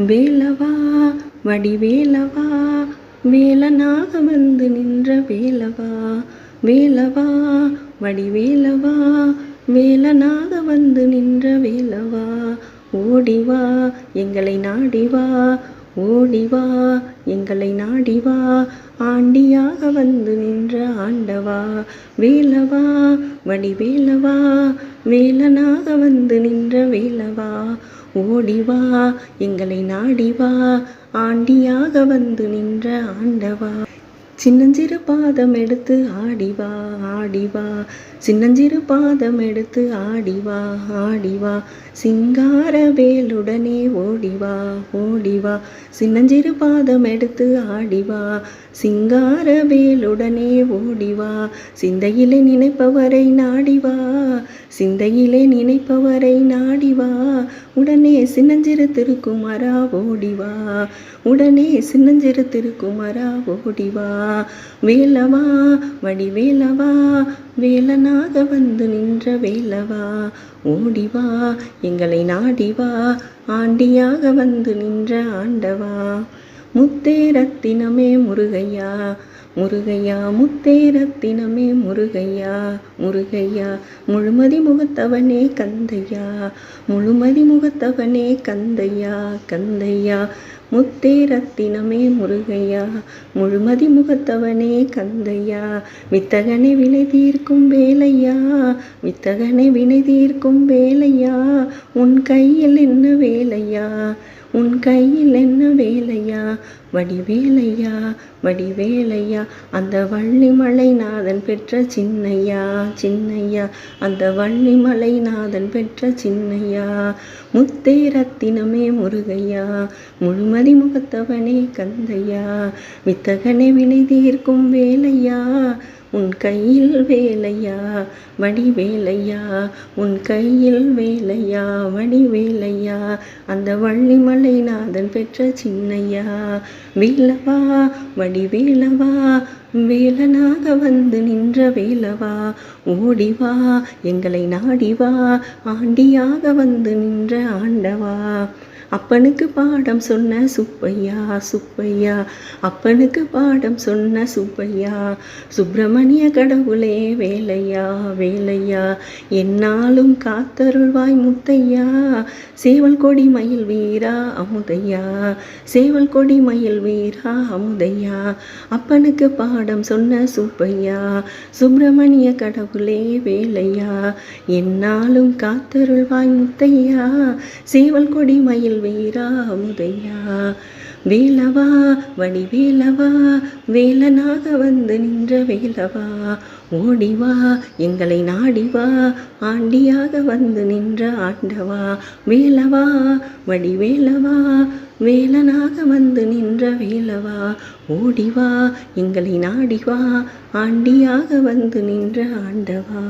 வேலவா வடிவேலவா வேலனாக வந்து நின்ற வேலவா வேலவா வடிவேலவா வேலனாக வந்து நின்ற வேலவா ஓடிவா எங்களை நாடிவா ஓடிவா எங்களை நாடிவா ஆண்டியாக வந்து நின்ற ஆண்டவா வேலவா வடிவேலவா வேலனாக வந்து நின்ற வேலவா ஓடிவா எங்களை நாடிவா ஆண்டியாக வந்து நின்ற ஆண்டவா. சின்னஞ்சிறு பாதம் எடுத்து ஆடிவா ஆடிவா. சின்னஞ்சிறு பாதம் எடுத்து ஆடிவா ஆடிவா. சிங்கார வேலுடனே ஓடிவா ஓடிவா. சின்னஞ்சிறு பாதம் எடுத்து ஆடிவா. சிங்கார வேலுடனே ஓடிவா. சிந்தையிலே நினைப்பவரை நாடிவா. சிந்தையிலே நினைப்பவரை நாடிவா. உடனே சின்னஞ்சிறு திருக்குமரா ஓடிவா உடனே சின்னஞ்சிறு திருக்குமரா ஓடிவா வேலவா வடிவேலவா. வேலனாக வந்து நின்ற வேலவா. ஓடிவா எங்களை நாடிவா ஆண்டியாக வந்து நின்ற ஆண்டவா. முத்தே ரத்தினமே முருகையா முருகையா முத்தே ரத்தினமே முருகையா முருகையா முழுமதி முகத்தவனே கந்தையா முழுமதி முகத்தவனே கந்தையா கந்தையா முத்தே ரத்தினமே முருகையா முழுமதி முகத்தவனே கந்தையா வித்தகனை வினை தீர்க்கும் வேலையா வித்தகனை வினை தீர்க்கும் வேலையா உன் கையில் என்ன வேலையா உன் கையில் என்ன வேலையா வடிவேலையா வடிவேலையா அந்த வள்ளிமலை நாதன் பெற்ற சின்னையா சின்ன சின்னையா அந்த வள்ளிமலை நாதன் பெற்ற சின்னையா. முத்தே ரத்தினமே முருகையா முழுமதி முகத்தவனே கந்தையா. வித்தகனை வினை தீர்க்கும் வேலையா உன் கையில் வேலையா. வடிவேலையா உன் கையில் வேலையா. வடிவேலையா அந்த வள்ளிமலை நாதன் பெற்ற சின்னையா. வேலவா வடிவேலவா வேலனா வந்து நின்ற வேலவா? ஓடிவா எங்களை நாடிவா? ஆண்டியாக வந்து நின்ற ஆண்டவா? அப்பனுக்கு பாடம் சொன்ன சுப்பையா சுப்பையா. அப்பனுக்கு பாடம் சொன்ன சுப்பையா. சுப்பிரமணிய கடவுளே வேலையா வேலையா. என்னாலும் காத்தருள்வாய் முத்தையா. சேவல் கொடி மயில் வீரா அமுதையா. சேவல் கொடி மயில் வீரா அமுதையா. அப்பனுக்கு பாடம் சொன்ன சுப்பையா சுப்பிரமணிய கடவுளே வேலையா என்னாலும் காத்தருள்வாய் முத்தையா சேவல் கொடி மயில் வீரா முதையா வேலவா வடிவேலவா வேலனாக வந்து நின்ற வேலவா. ஓடிவா எங்களை நாடிவா ஆண்டியாக வந்து நின்ற ஆண்டவா. வேலவா வடிவேலவா வேலனாக வந்து நின்ற வேலவா. ஓடிவா எங்களை நாடிவா ஆண்டியாக வந்து நின்ற ஆண்டவா.